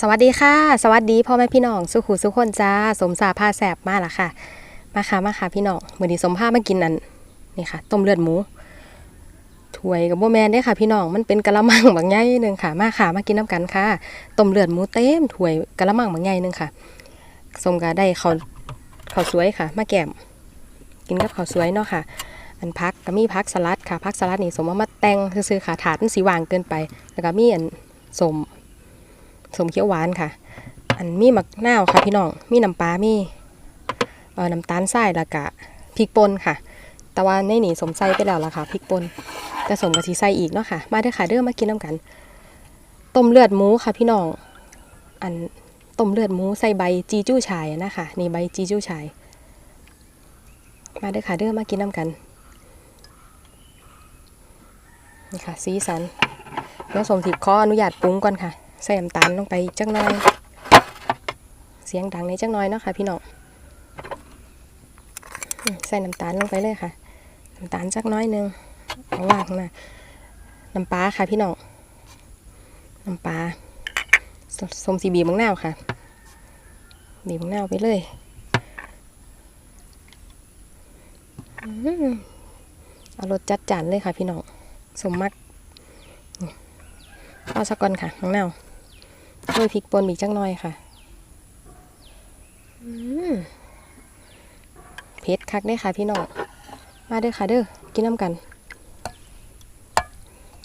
สวัสดีค่ะ สวัสดีพ่อแม่พี่น้องสุขุสุขคนจ้าสมสาผ้าแสบมาละค่ะ มาค่ะมาค่ะพี่น้องมือนี้สมผ้ามากินนั่นนี่ค่ะ ต้มเลือดหมูถ้วยกับโบแมนได้ค่ะ พี่น้องมันเป็นกะละมังบางใหญ่หนึ่งค่ะ มาค่ะมากินน้ำกันค่ะต้มเลือดหมูเต็มถ้วยกะละมังบางใหญ่หนึ่งค่ะ สมก็ได้ข้าวข้าวสวยค่ะ มาแกมกินกับข้าวสวยเนาะค่ะ อันพักก็มีพักสลัดค่ะพักสลัดนี่สมเอามาแต่งซื้อค่ะถาดมันสีวางเกินไป แล้วก็มีอันสม สมเขียวหวานค่ะ อันมีหมักนาวค่ะพี่น้อง มีน้ำปลา มีเอ่อน้ำตาลทรายล้วก็พริกป่นค่ะ แต่ว่าในนี่สมใส่ไปแล้วละค่ะพริกป่นแต่สมกะทิใส่อีกเนาะค่ะ มาเด้อค่ะเด้อมากินน้ำกัน ต้มเลือดหมูค่ะพี่น้อง อันต้มเลือดหมูใส่ใบจีจู้ชายนะคะ นี่ใบจีจู้ชาย มาเด้อค่ะเด้อมากินน้ำกันนี่ค่ะสีสันแล้วสมถิบขออนุญาตปรุงก่อนค่ะ ใส่น้ำตาลลงไปอีกจักหน่อย เสียงดังในจักหน่อยเนาะค่ะพี่น้องใส่น้ำตาลลงไปเลยค่ะ น้ำตาลจักน้อยหนึงเอาว่างข้างน้าน้ำปลาค่ะพี่น้อง น้ำปลาสสมสีบีบมังนาวค่ะ บีบมังนาวไปเลยอืมเอารสจัดจานเลยค่ะพี่น้อง สมมักเอาสักก่อนค่ะมังนาว ด้วยพริกป่นอีกจังหน่อยค่ะอืมเผ็ดคักได้อค่ะพี่น้อง มาเด้อค่ะเด้อ กินน้ำกัน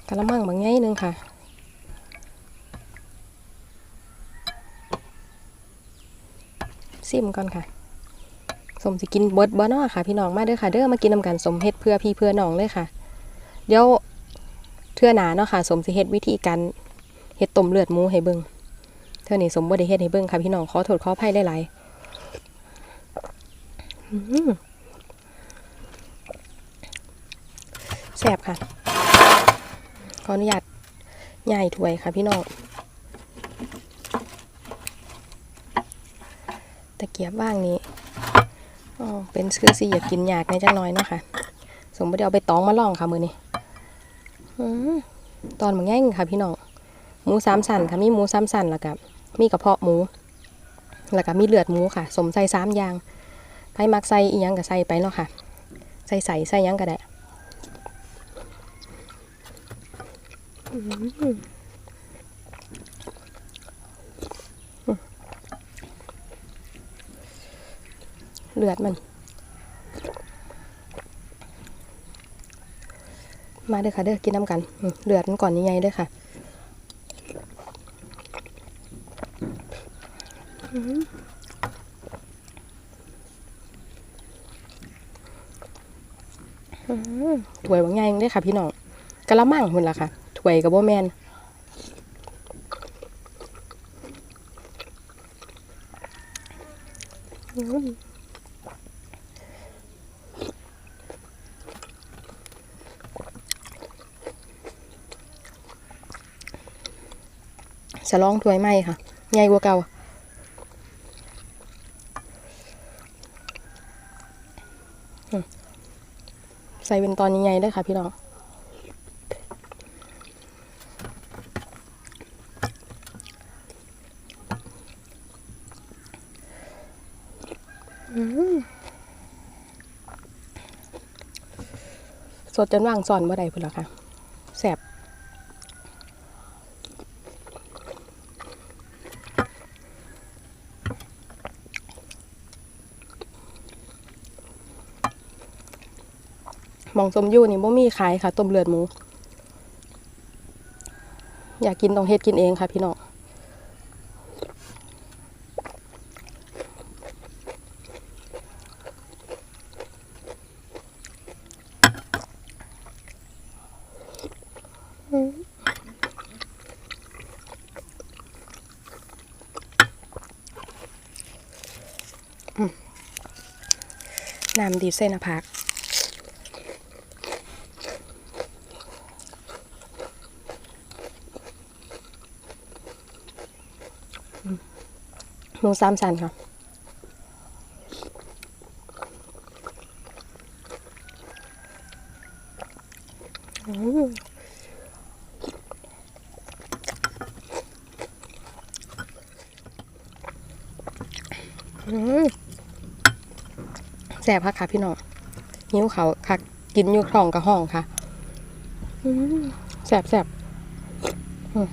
กะละมังบางไงนึงค่ะซิมก่อนค่ะสมสิกินเบิดบ่เนาะค่ะ พี่น้องมาเด้อค่ะเด้อมากินน้ำกันสมเฮ็ดเพื่อพี่เพื่อน้องเลยค่ะ เดี๋ยวเทื่อหนาเนาะค่ะ สมสิเฮ็ดวิธีการเฮ็ดต้มเลือดหมูให้เบิ่ง เท่านี้สมบูรณ์เฮ็ดให้เบิ่งค่ะพี่น้องขอโทษขออภัยได้หลายๆแซ่บค่ะ ขออนุญาตย่ายถ้วยค่ะพี่น้อง ตะเกียบว่างนี้อ๋อเป็นคือสิอยากกินยากในจังน้อยเนาะค่ะ สมบูรณ์เอาไปตองมาล่องค่ะมือนี้ตอนมันแง่งค่ะพี่น้อง หมูสามสันค่ะมีหมูสามสันแล้วก็ มีกระเพาะหมู แล้วก็มีเลือดหมูค่ะ สมใส่สามอย่างไผมักใส่อีหยังก็ใส่ไปเนาะค่ะ ใส่ใส่ใส่ยังก็ได้เลือดมัน มาเด้อค่ะเด้อกินน้ำกัน เลือดมันก่อนยังไงเด้อค่ะ ถวยบางอย่างได้ค่ะพี่น้องกะละมังหุ่นละค่ะถวยกับโบแมนอืมสลองถวยไหมค่ะใหญ่กว่าเก่า ใส่เป็นตอนใหญ่ๆด้วยค่ะ พี่น้องสดจนว่างสอนเมื่อใดพุ่นละค่ะแสบห มองสมยู่นี่บ่มีขายค่ะ ต้มเลือดหมู อยากกินต้องเฮ็ดกินเองค่ะ พี่น้องน้ำดีเส้นผัก หมูสามสันค่ะอือแสบค่ะค่ะพี่น้องหิ้วเขาค่ะ กินอยู่ท้องกับห้องค่ะอืมแสบแสบอืม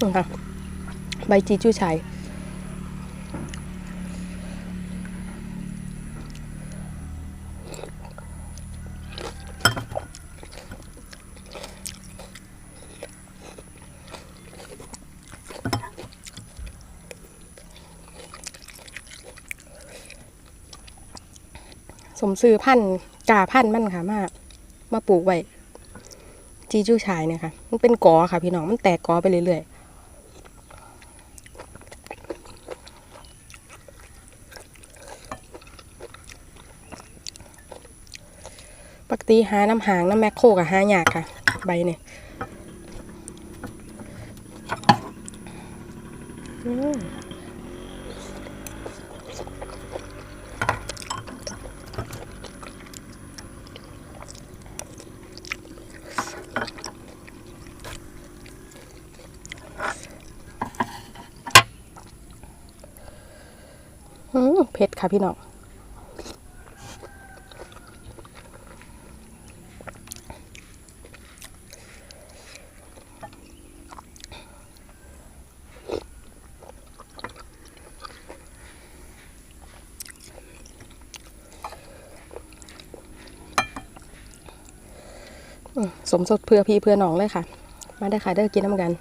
นี่ค่ะ ใบจีจู้ชัยสมซื้อพันธ์กาพันธ์มันค่ะมามาปลูกไว้จีจู้ชายเนี่ยค่ะ มันเป็นกอค่ะพี่น้อง มันแตกกอไปเรื่อยๆ ปกติหาน้ำหางน้ำแมคโครกับหายากค่ะ ใบเนี่ยอืมเผ็ดค่ะพี่น้อง สมสดเพื่อพี่เพื่อน้องเลยค่ะ มาได้ค่ะเด้อกินน้ำกัน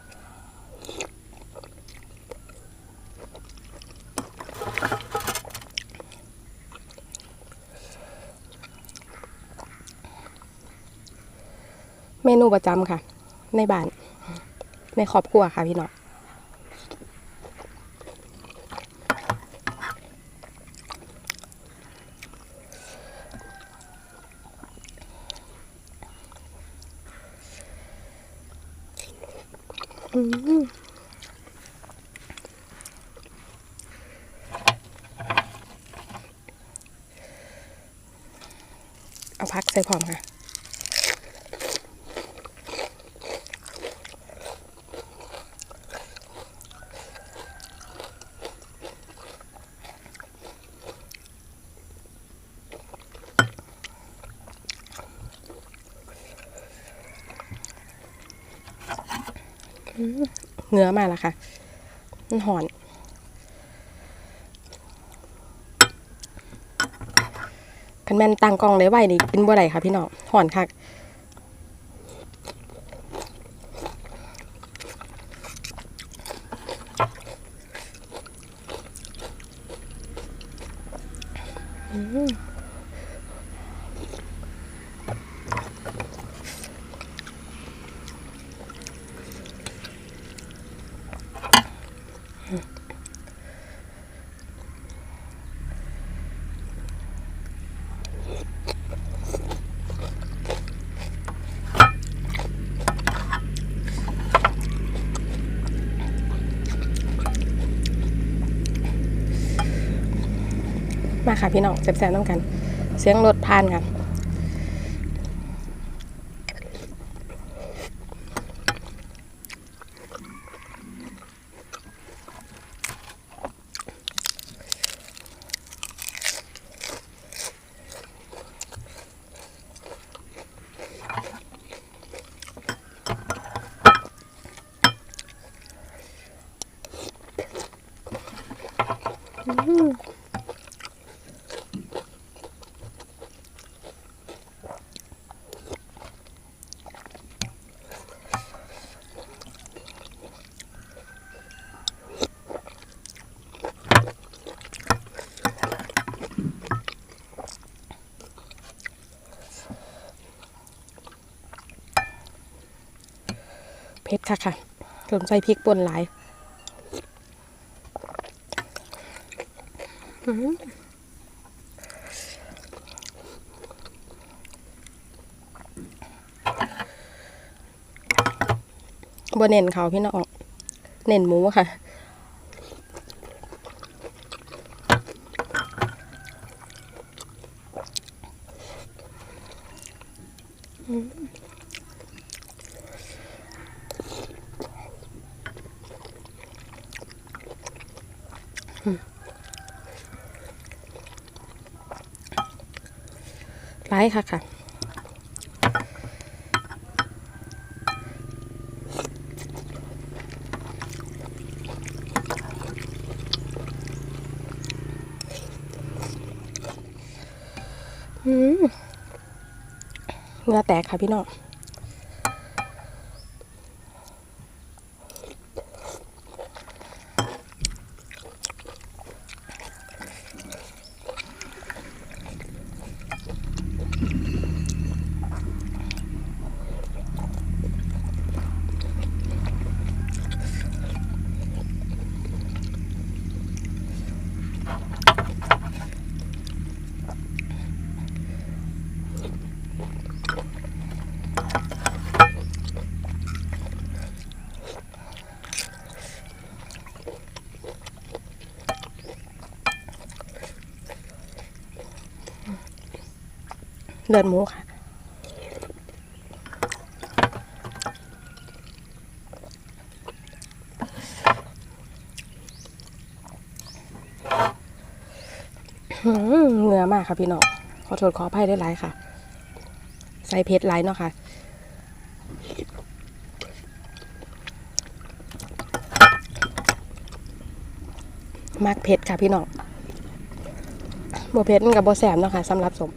เมนูประจำค่ะ ในบ้าน ในครอบครัวค่ะพี่น้อง เอาพักใส่พร้อมค่ะ เนื้อมาแล้วค่ะ มันหอน คันแม่นตั้งกองได้ไวนี่กินบ่ได้ค่ะพี่น้องหอนคักอืม ค่ะพี่น้องแซ่บๆน้ำกัน เสียงรถผ่านค่ะ ค่ะค่ะสนใจพริกป่นหลายอื้อหือบเน่นเขาพี่น้องเน่นหมูค่ะ อ ร้ายค่ะค่ะเนื้อแตกค่ะพี่น้อง เลือดหมูค่ะ เนื้อมากค่ะพี่น้อง ขอโทษขออภัยได้หลายค่ะ ใส่เผ็ดหลายเนาะค่ะมากเผ็ดค่ะพี่น้องบ่เผ็ดกับบ่แสบเนาะค่ะสำหรับสม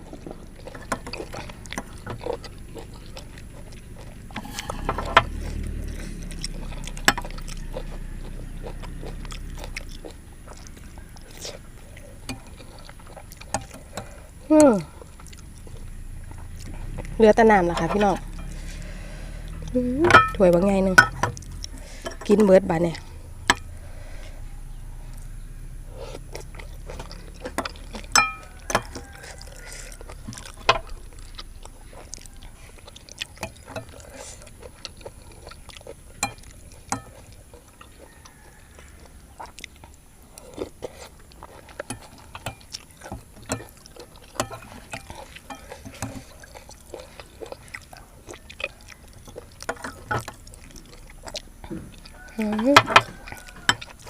เหลือตะนามแล้วค่ะพี่น้องถ้วยบางไงหนึ่งกินเบิร์ดบาเนี่ย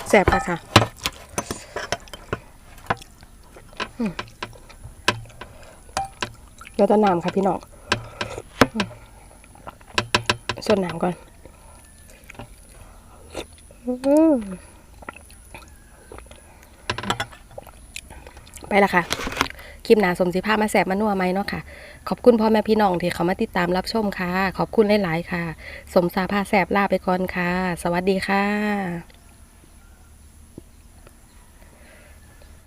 แสบค่ะค่ะอืมเหลือแตะนามค่ะพี่น้องส่วนน้ำก่อนไปละค่ะ คลิปหนาสมสิภาพมาแสบมานัวไหมเนาะค่ะ ขอบคุณพ่อแม่พี่น้องที่เขามาติดตามรับชมค่ะ ขอบคุณหลาย ๆ ค่ะ สมสาพาแสบลาไปก่อนค่ะ สวัสดีค่ะ